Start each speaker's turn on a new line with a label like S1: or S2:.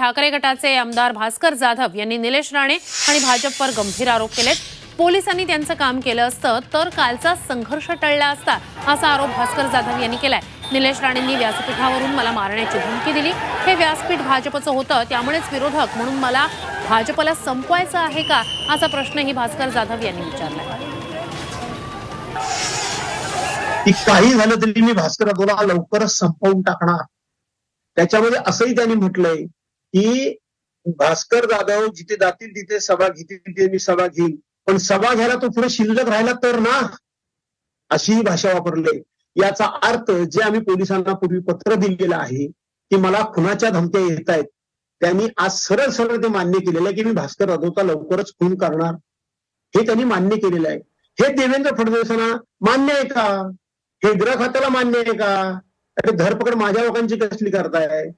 S1: ठाकरे गटाचे आमदार भास्कर जाधव यांनी निलेश राणे आणि भाजपवर गंभीर आरोप केलेत. पोलिसांनी त्यांचं काम केलं असतं तर कालचा संघर्ष टळला असता असा आरोप भास्कर जाधव यांनी केलाय. निलेश राणेंनी व्यासपीठावरून मला मारण्याची धमकी दिली. हे व्यासपीठ भाजपचं होतं त्यामुळेच विरोधक म्हणून मला भाजपला संपवायचं आहे का असा प्रश्नही भास्कर जाधव यांनी विचारला
S2: काही झालं तरी मी भास्कर जाधवला लवकरच संपवून टाकणार. त्याच्यामध्ये असंही त्यांनी म्हटलंय की भास्कर जाधव जिथे जातील तिथे सभा घेतील तिथे मी सभा घेईन. पण सभा घ्यायला तो पुढे शिल्लक राहिला तर ना? अशी भाषा वापरले. याचा अर्थ जे आम्ही पोलिसांना पूर्वी पत्र दिलेलं आहे की मला खुनाच्या धमक्या येत आहेत त्यांनी आज सरळ सरळ ते मान्य केलेलं आहे की मी भास्कर जाधवचा लवकरच खून करणार. हे त्यांनी मान्य केलेलं आहे. हे देवेंद्र फडणवीसांना मान्य आहे का? हे गृह खात्याला मान्य आहे का? अरे धरपकड माझ्या लोकांची कसली करताय?